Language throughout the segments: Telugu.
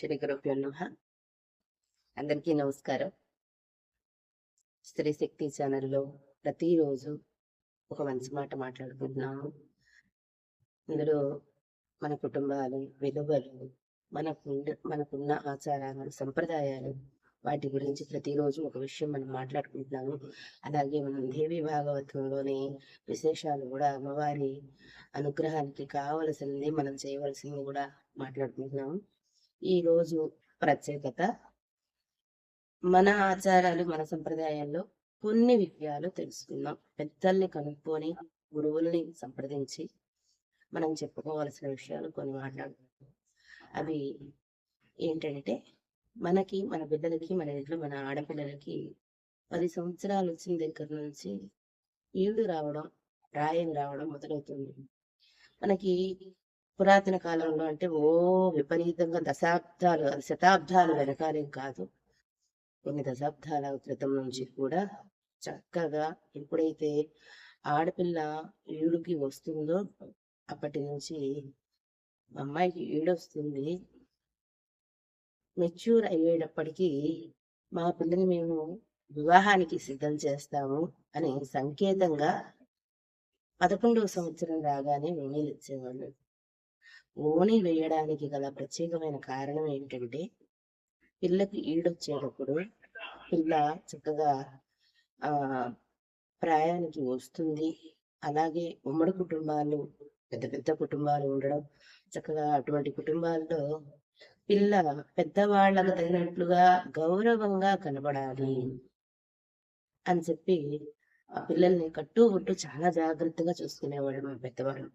శ్రీ గురుభ్యో నమ అందరికీ నమస్కారం. స్త్రీ శక్తి ఛానల్లో ప్రతిరోజు ఒక మంచి మాట మాట్లాడుకుంటున్నాము ఇందులో మన కుటుంబాలు విలువలు మనకు మనకున్న ఆచారాలు సంప్రదాయాలు వాటి గురించి ప్రతిరోజు ఒక విషయం మనం మాట్లాడుకుంటున్నాము. అలాగే మనం దేవి భాగవతంలోని విశేషాలు కూడా అమ్మవారి అనుగ్రహానికి కావలసింది మనం చేయవలసింది కూడా మాట్లాడుకుంటున్నాము. ఈ రోజు ప్రత్యేకత. మన ఆచారాలు మన సంప్రదాయాల్లో కొన్ని విషయాలు తెలుసుకుందాం. పెద్దల్ని కనుక్కొని గురువుల్ని సంప్రదించి మనం చెప్పుకోవాల్సిన విషయాలు కొన్ని మాట్లాడుకుందాం. అవి ఏంటంటే మనకి మన బిడ్డలకి మన ఇంట్లో మన ఆడపిల్లలకి పది సంవత్సరాలు వచ్చిన దగ్గర నుంచి ఈడు రావడం రాయం రావడం మొదలవుతుంది. మనకి పురాతన కాలంలో అంటే ఓ విపరీతంగా దశాబ్దాలు శతాబ్దాలు వెనకాలేం కాదు. కొన్ని దశాబ్దాల క్రితం నుంచి కూడా చక్కగా ఎప్పుడైతే ఆడపిల్ల ఈడుకి వస్తుందో అప్పటి నుంచి అమ్మాయికి ఈడొస్తుంది. మెచ్యూర్ అయ్యేటప్పటికీ మా పిల్లని మేము వివాహానికి సిద్ధం చేస్తాము అని సంకేతంగా పదకొండవ సంవత్సరం రాగానే ఓణీలు ఇచ్చేవాళ్ళు. ఓణి వేయడానికి గల ప్రత్యేకమైన కారణం ఏంటంటే పిల్లకి ఈడొచ్చేటప్పుడు పిల్ల చక్కగా ఆ ప్రాయానికి వస్తుంది. అలాగే ఉమ్మడి కుటుంబాలు పెద్ద పెద్ద కుటుంబాలు ఉండడం చక్కగా అటువంటి కుటుంబాల్లో పిల్ల పెద్దవాళ్ళకు తగినట్లుగా గౌరవంగా కనబడాలి అని చెప్పి ఆ పిల్లల్ని కట్టు బొట్టు చాలా జాగ్రత్తగా చూసుకునేవాళ్ళు మా పెద్దవాళ్ళు.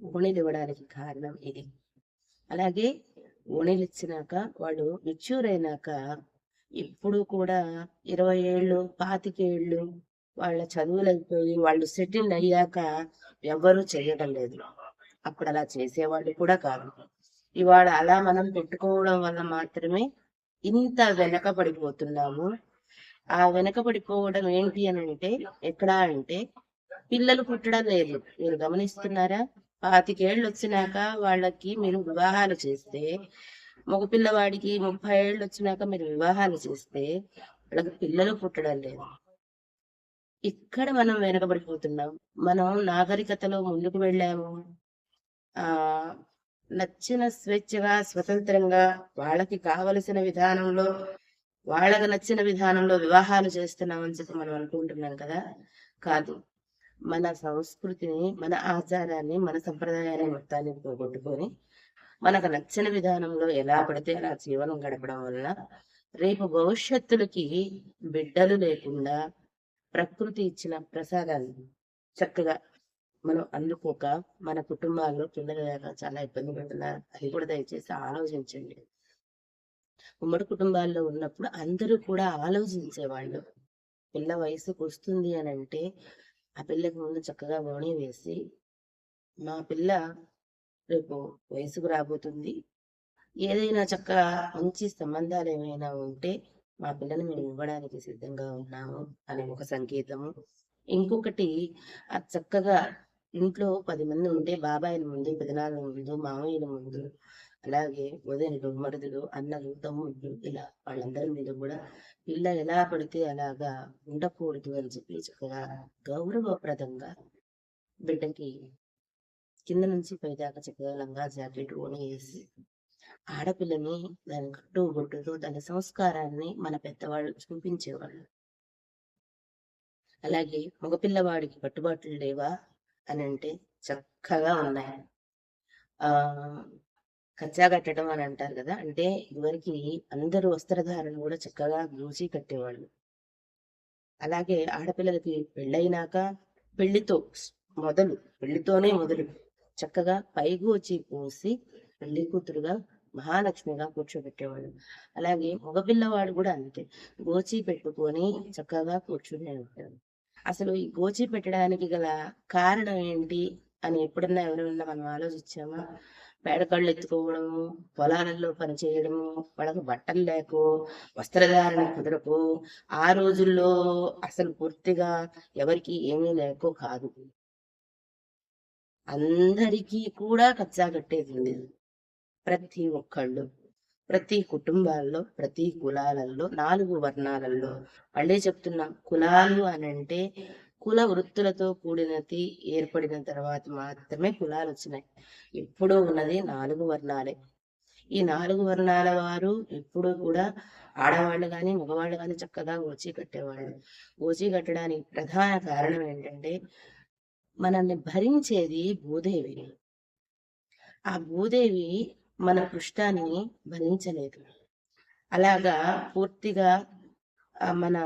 ఓణీలు కారణం ఇది. అలాగే ఓణీలు ఇచ్చినాక వాళ్ళు మెచ్యూర్ అయినాక ఇప్పుడు కూడా ఇరవై ఏళ్ళు పాతికేళ్ళు వాళ్ళ చదువులు అయిపోయి వాళ్ళు సెటిల్ అయ్యాక ఎవ్వరూ చేయడం లేదు. అప్పుడు అలా చేసేవాళ్ళు కూడా కాదు. ఇవాళ అలా మనం పెట్టుకోవడం వల్ల మాత్రమే ఇంత వెనకబడిపోతున్నాము. ఆ వెనకబడిపోవడం ఏంటి అని అంటే ఎక్కడ అంటే పిల్లలు పుట్టడం లేదు. మీరు గమనిస్తున్నారా? పాతికేళ్ళు వచ్చినాక వాళ్ళకి మీరు వివాహాలు చేస్తే మగ పిల్లవాడికి ముప్పై ఏళ్ళు వచ్చినాక మీరు వివాహాలు చేస్తే వాళ్ళకి పిల్లలు పుట్టడం లేదు. ఇక్కడ మనం వెనకబడిపోతున్నాం. మనం నాగరికతలో ముందుకు వెళ్ళాము. ఆ నచ్చిన స్వేచ్ఛగా స్వతంత్రంగా వాళ్ళకి కావలసిన విధానంలో వాళ్ళకి నచ్చిన విధానంలో వివాహాలు చేస్తున్నామని చెప్పి మనం అనుకుంటున్నాం కదా? కాదు. మన సంస్కృతిని మన ఆచారాన్ని మన సంప్రదాయాన్ని మొత్తాన్ని పోగొట్టుకొని మనకు నచ్చిన విధానంలో ఎలా పడితే అలా జీవనం గడపడం వల్ల రేపు భవిష్యత్తులకి బిడ్డలు లేకుండా ప్రకృతి ఇచ్చిన ప్రసాదాన్ని చక్కగా మనం అందుకోక మన కుటుంబాల్లో పిల్లలు చాలా ఇబ్బంది పడుతున్నారు. అది కూడా దయచేసి ఆలోచించండి. ఉమ్మడి కుటుంబాల్లో ఉన్నప్పుడు అందరూ కూడా ఆలోచించేవాళ్ళు. పిల్ల వయసుకు వస్తుంది అని అంటే ఆ పిల్లకి ముందు చక్కగా ఓణి వేసి మా పిల్ల రేపు వయసుకు రాబోతుంది. ఏదైనా చక్కగా మంచి సంబంధాలు ఏమైనా ఉంటే మా పిల్లని మేము ఇవ్వడానికి సిద్ధంగా ఉన్నాము అనే ఒక సంకేతము. ఇంకొకటి ఆ చక్కగా ఇంట్లో పది మంది ఉంటే బాబాయిల ముందు పెదనాల ముందు మామయ్యల ముందు అలాగే వదినలు మరుదులు అన్నలు తమ్ముళ్ళు ఇలా వాళ్ళందరి మీద కూడా పిల్ల ఎలా పడితే అలాగా ఉండకూడదు అని చెప్పి చక్కగా గౌరవప్రదంగా బిడ్డకి కింద నుంచి పైదాకా చక్కగా లంగా జాకెట్ ఓని వేసి ఆడపిల్లని దాని కట్టు బొట్టుతో దాని సంస్కారాన్ని మన పెద్దవాళ్ళు చూపించేవాళ్ళు. అలాగే మగపిల్లవాడికి కట్టుబాట్లు లేవా అని అంటే చక్కగా ఉన్నాయి. ఆ కచ్చా కట్టడం అని అంటారు కదా! అంటే ఇదివరకు అందరూ వస్త్రధారణ కూడా చక్కగా గూచి కట్టేవాళ్ళు. అలాగే ఆడపిల్లలకి పెళ్ళైనాక పెళ్ళితో మొదలు పెళ్ళితోనే మొదలు చక్కగా పైగోచి పోసి పెళ్ళి కూతురుగా మహాలక్ష్మిగా కూర్చోబెట్టేవాళ్ళు. అలాగే మగపిల్లవాడు కూడా అంతే. గోచి పెట్టుకొని చక్కగా కూర్చునే ఉంటాడు అసలు ఈ గోచి పెట్టడానికి గల కారణం ఏంటి అని ఎప్పుడన్నా ఎవరైనా మనం ఆలోచించామా? పేడకళ్ళు ఎత్తుకోవడము పొలాలలో పనిచేయడము వాళ్ళకు బట్టలు లేకో వస్త్రధారణ కుదరకు ఆ రోజుల్లో అసలు పూర్తిగా ఎవరికి ఏమీ లేకో కాదు. అందరికీ కూడా కచ్చా కట్టేది లేదు ప్రతి ఒక్కళ్ళు ప్రతి కుటుంబాల్లో ప్రతి కులాలలో నాలుగు వర్ణాలలో మళ్ళీ చెప్తున్నా కులాలు అని అంటే కుల వృత్తులతో కూడినది ఏర్పడిన తర్వాత మాత్రమే కులాలు వచ్చినాయి. ఇప్పుడు ఉన్నది నాలుగు వర్ణాలే. ఈ నాలుగు వర్ణాల వారు ఎప్పుడు కూడా ఆడవాళ్ళు కానీ మగవాళ్ళు కానీ చక్కగా ఓచి కట్టేవాళ్ళు. ఓచి కట్టడానికి ప్రధాన కారణం ఏంటంటే మనల్ని భరించేది భూదేవి. ఆ భూదేవి మన పృష్టాన్ని భరించలేదు. అలాగా పూర్తిగా మన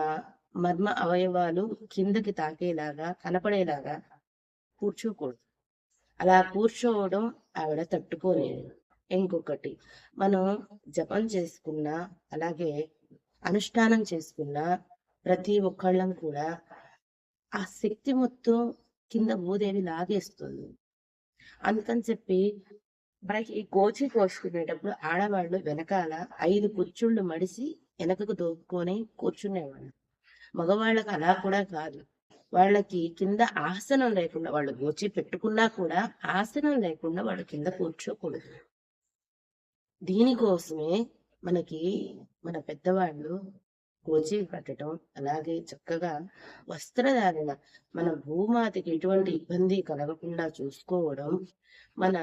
మర్మ అవయవాలు కిందకి తాకేలాగా కనపడేలాగా కూర్చోకూడదు. అలా కూర్చోవడం ఆవిడ తట్టుకోలేదు. ఇంకొకటి మనం జపం చేసుకున్నా అలాగే అనుష్ఠానం చేసుకున్నా ప్రతి ఒక్కళ్ళం కూడా ఆ శక్తి మొత్తం కింద భూదేవి లాగేస్తుంది. అందుకని చెప్పి మనకి ఈ గోచి కోసుకునేటప్పుడు ఆడవాళ్ళు వెనకాల ఐదు కుర్చుళ్ళు మడిసి వెనకకు దోపుకొని కూర్చునేవాళ్ళు. మగవాళ్ళకి అలా కూడా కాదు. వాళ్ళకి కింద ఆసనం లేకుండా వాళ్ళు గోచి పెట్టుకున్నా కూడా ఆసనం లేకుండా వాళ్ళు కింద కూర్చోకూడదు. దీనికోసమే మనకి మన పెద్దవాళ్ళు గోచి కట్టడం అలాగే చక్కగా వస్త్రధారణ మన భూమాతకి ఎటువంటి ఇబ్బంది కలగకుండా చూసుకోవడం మన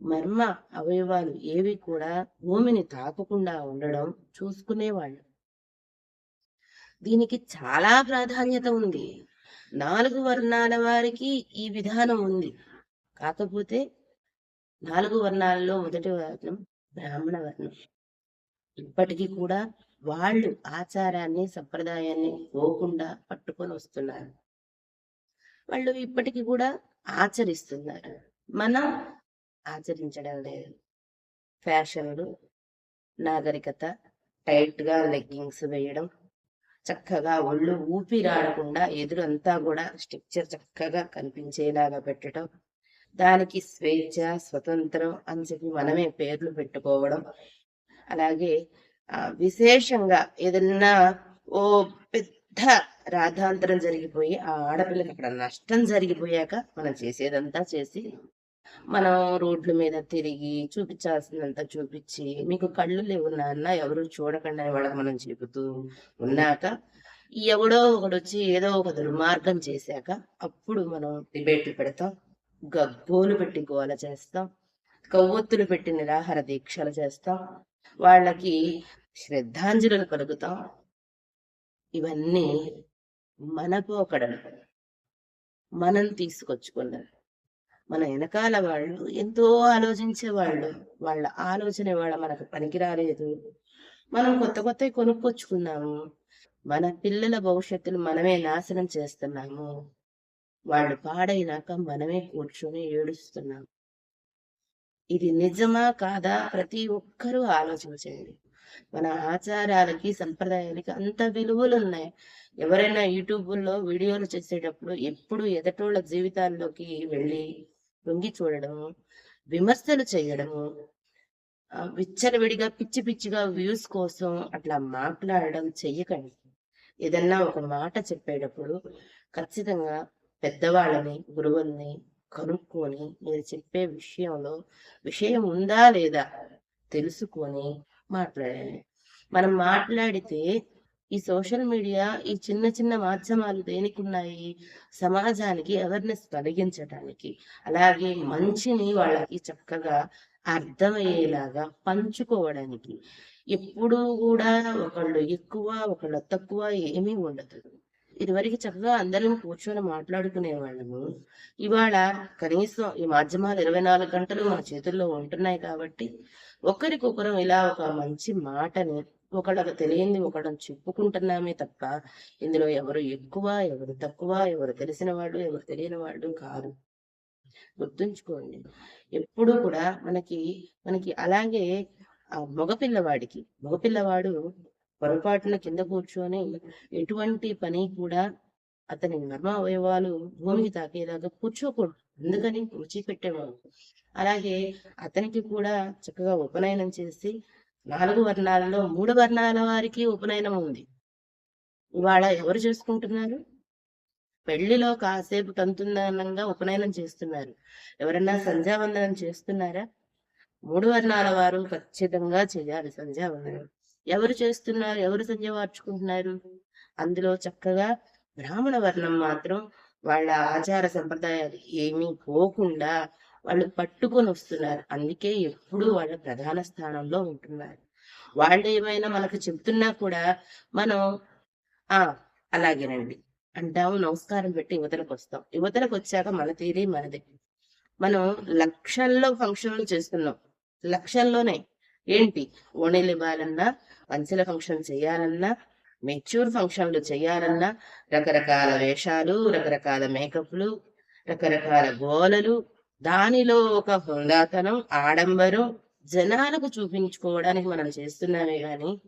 మర్మ అవయవాలు ఏవి కూడా భూమిని తాకకుండా ఉండడం చూసుకునేవాళ్ళు. దీనికి చాలా ప్రాధాన్యత ఉంది. నాలుగు వర్ణాల వారికి ఈ విధానం ఉంది. కాకపోతే నాలుగు వర్ణాలలో మొదటి వర్ణం బ్రాహ్మణ వర్ణం. ఇప్పటికీ కూడా వాళ్ళు ఆచారాన్ని సంప్రదాయాన్ని పోకుండా పట్టుకొని వస్తున్నారు. వాళ్ళు ఇప్పటికీ కూడా ఆచరిస్తున్నారు. మనం ఆచరించడం లేదు. ఫ్యాషన్లు నాగరికత టైట్గా లెగ్గింగ్స్ వేయడం చక్కగా ఒళ్ళు ఊపిరాడకుండా ఎదురంతా కూడా స్ట్రక్చర్ చక్కగా కనిపించేలాగా పెట్టడం. దానికి స్వేచ్ఛ స్వతంత్రం అని చెప్పి మనమే పేర్లు పెట్టుకోవడం. అలాగే ఆ విశేషంగా ఏదన్నా ఓ పెద్ద రాధాంతరం జరిగిపోయి ఆ ఆడపిల్లకి అక్కడ నష్టం జరిగిపోయాక మనం చేసేదంతా చేసి మనం రోడ్ల మీద తిరిగి చూపించాల్సినంత చూపించి మీకు కళ్ళు లేవు నాన్న ఎవరు చూడకండి అని వాళ్ళకి మనం చెబుతూ ఉన్నాక ఎవడో ఒకడు వచ్చి ఏదో ఒక దుర్మార్గం చేశాక అప్పుడు మనం డిబేట్లు పెడతాం గబ్బోలు పెట్టి గోల చేస్తాం కొవ్వొత్తులు పెట్టి నిరాహార దీక్షలు చేస్తాం వాళ్ళకి శ్రద్ధాంజలులు కలుగుతాం. ఇవన్నీ మనకు ఒకడను మనం తీసుకొచ్చుకున్నది మన వెనకాల వాళ్ళు ఎంతో ఆలోచించే వాళ్ళు వాళ్ళ ఆలోచన వాళ్ళ మనకు పనికి రాలేదు మనం కొత్త కొత్తవి కొనుక్కొచ్చుకున్నాము. మన పిల్లల భవిష్యత్తును మనమే నాశనం చేస్తున్నాము. వాళ్ళు పాడైనాక మనమే కూర్చొని ఏడుస్తున్నాము. ఇది నిజమా కాదా ప్రతి ఒక్కరూ ఆలోచించండి. మన ఆచారాలకి సంప్రదాయాలకి అంత విలువలు ఉన్నాయి ఎవరైనా యూట్యూబ్లో వీడియోలు చేసేటప్పుడు ఎప్పుడు ఎదటోళ్ళ జీవితాల్లోకి వెళ్ళి లొంగి చూడడము విమర్శలు చేయడము విచ్చలవిడిగా పిచ్చి పిచ్చిగా వ్యూస్ కోసం అట్లా మాట్లాడడం చెయ్యకండి. ఏదన్నా ఒక మాట చెప్పేటప్పుడు ఖచ్చితంగా పెద్దవాళ్ళని గురువుల్ని కనుక్కొని మీరు చెప్పే విషయంలో విషయం ఉందా లేదా తెలుసుకొని మాట్లాడండి. మనం మాట్లాడితే ఈ సోషల్ మీడియా ఈ చిన్న చిన్న మాధ్యమాలు దేనికి ఉన్నాయి సమాజానికి అవేర్నెస్ కలిగించడానికి అలాగే మంచిని వాళ్ళకి చక్కగా అర్థమయ్యేలాగా పంచుకోవడానికి. ఎప్పుడూ కూడా ఒకళ్ళు ఎక్కువ ఒకళ్ళు తక్కువ ఏమీ ఉండదు. ఇదివరకు చక్కగా అందరం కూర్చొని మాట్లాడుకునే వాళ్ళము. ఇవాళ కనీసం ఈ మాధ్యమాలు ఇరవై నాలుగు గంటలు మన చేతుల్లో ఉంటున్నాయి కాబట్టి ఒకరికొకరం ఇలా ఒక మంచి మాటని ఒకళ్ళకి తెలియంది ఒకళ్ళని చెప్పుకుంటున్నామే తప్ప ఇందులో ఎవరు ఎక్కువ ఎవరు తక్కువ ఎవరు తెలిసిన వాళ్ళు ఎవరు తెలియని వాళ్ళు కాదు. గుర్తుంచుకోండి ఎప్పుడు కూడా మనకి మనకి అలాగే ఆ మగపిల్లవాడికి మగపిల్లవాడు పొరపాటున కింద కూర్చొని ఎటువంటి పని కూడా అతని నర్మ అవయవాలు భూమికి తాకేలాగా కూర్చోకూడదు. అందుకని కూర్చి పెట్టేవాడు అలాగే అతనికి కూడా చక్కగా ఉపనయనం చేసి నాలుగు వర్ణాలలో మూడు వర్ణాల వారికి ఉపనయనం ఉంది. ఇవాళ ఎవరు చేసుకుంటున్నారు? పెళ్ళిలో కాసేపు తంతుందనంగా ఉపనయనం చేస్తున్నారు. ఎవరన్నా సంధ్యావందనం చేస్తున్నారా? మూడు వర్ణాల వారు ఖచ్చితంగా చేయాలి సంధ్యావందనం. ఎవరు చేస్తున్నారు? ఎవరు సంధ్య మార్చుకుంటున్నారు అందులో చక్కగా బ్రాహ్మణ వర్ణం మాత్రం వాళ్ళ ఆచార సంప్రదాయాలు ఏమీ పోకుండా వాళ్ళు పట్టుకొని వస్తున్నారు. అందుకే ఎప్పుడూ వాళ్ళ ప్రధాన స్థానంలో ఉంటున్నారు. వాళ్ళు ఏమైనా మనకు చెప్తున్నా కూడా మనం ఆ అలాగేనండి. అంటాము నమస్కారం పెట్టి యువతలకు వస్తాం. యువతలకు వచ్చాక మన తీరి మనదే. మనం లక్షల్లో ఫంక్షన్లు చేస్తున్నాం. లక్షల్లోనే. ఏంటి? ఓణీలు ఇవ్వాలన్నా మంచిల ఫంక్షన్ చేయాలన్నా మెచ్యూర్ ఫంక్షన్లు చేయాలన్నా రకరకాల వేషాలు రకరకాల మేకప్లు రకరకాల గోలలు దానిలో ఒక హుందాతనం ఆడంబరం జనాలకు చూపించుకోవడానికి మనం చేస్తున్నామే గాని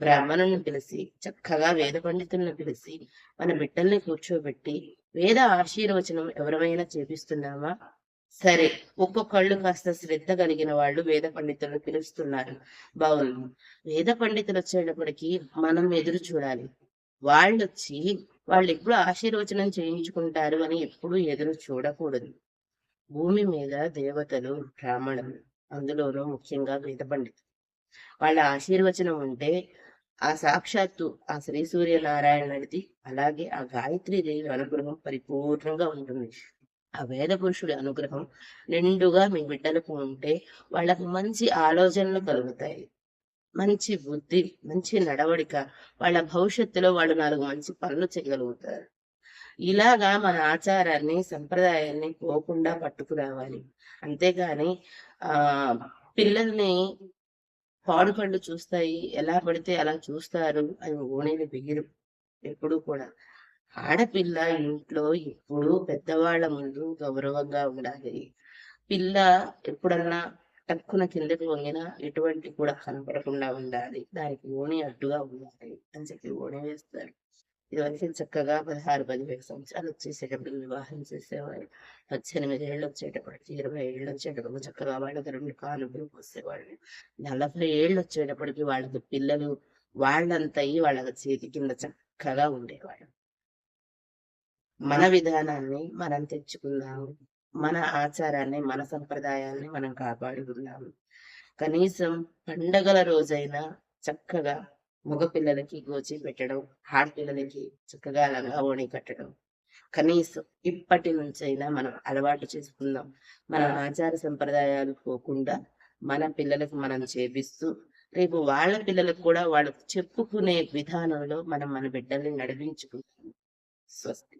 బ్రాహ్మణుని పిలిచి చక్కగా వేద పండితులను పిలిచి మన బిడ్డల్ని కూర్చోబెట్టి వేద ఆశీర్వచనం ఎవరైనా చేపిస్తున్నామా? సరే ఒక్కొక్కళ్ళు కాస్త శ్రద్ధ కలిగిన వాళ్ళు వేద పండితులను పిలుస్తున్నారు. బాగుంది. వేద పండితులు వచ్చేటప్పటికి మనం ఎదురు చూడాలి. వాళ్ళు వచ్చి వాళ్ళు ఎప్పుడు ఆశీర్వచనం చేయించుకుంటారు అని ఎప్పుడు ఎదురు చూడకూడదు. భూమి మీద దేవతలు బ్రాహ్మణులు అందులోనూ ముఖ్యంగా వేద పండితులు. వాళ్ళ ఆశీర్వచనం ఉంటే ఆ సాక్షాత్తు ఆ శ్రీ సూర్యనారాయణుడిది అలాగే ఆ గాయత్రి దేవి అనుగ్రహం పరిపూర్ణంగా ఉంటుంది. ఆ వేద పురుషుడి అనుగ్రహం నిండుగా మీ బిడ్డలకు ఉంటే వాళ్ళకు మంచి ఆలోచనలు కలుగుతాయి. మంచి బుద్ధి మంచి నడవడిక వాళ్ళ భవిష్యత్తులో వాళ్ళు నాలుగు మంచి పనులు చేయగలుగుతారు. ఇలాగా మన ఆచారాన్ని సంప్రదాయాన్ని పోకుండా పట్టుకురావాలి. అంతేగాని ఆ పిల్లల్ని పాడుపళ్ళు చూస్తాయి ఎలా పడితే అలా చూస్తారు అని ఓణిని బిగిరు. ఎప్పుడు కూడా. ఆడపిల్ల ఇంట్లో ఎప్పుడు పెద్దవాళ్ళ ముందు గౌరవంగా ఉండాలి. పిల్ల ఎప్పుడన్నా టక్కున కిందకి వంగినా ఎటువంటి కూడా కనపడకుండా ఉండాలి. దానికి ఓణి అడ్డుగా ఉండాలి అని చెప్పి ఓణి వేస్తారు. ఇదివరకు చక్కగా పదహారు పదిహేడు సంవత్సరాలు వచ్చేసేటప్పుడు వివాహం చేసేవాళ్ళు. పద్దెనిమిది ఏళ్ళు వచ్చేటప్పటికి ఇరవై ఏళ్ళు వచ్చేటప్పుడు చక్కగా వాళ్ళకి రెండు కానుకలు పోసేవాళ్ళు. నలభై ఏళ్ళు వచ్చేటప్పటికి వాళ్ళకి పిల్లలు వాళ్ళంతా అయ్యి వాళ్ళ చేతి కింద చక్కగా ఉండేవాళ్ళు. మన విధానాన్ని మనం తెచ్చుకుందాము. మన ఆచారాన్ని మన సంప్రదాయాన్ని మనం కాపాడుకుందాము. కనీసం పండగల రోజైనా చక్కగా మగ పిల్లలకి గోచి పెట్టడం ఆడపిల్లలకి చక్కగా లంగా ఓణి కట్టడం. కనీసం ఇప్పటి నుంచైనా మనం అలవాటు చేసుకుందాం. మన ఆచార సంప్రదాయాలు పోకుండా మన పిల్లలకు మనం చేపిస్తూ రేపు వాళ్ళ పిల్లలకు కూడా వాళ్ళకు చెప్పుకునే విధానంలో మనం మన బిడ్డల్ని నడిపించుకుంటాం స్వస్తి.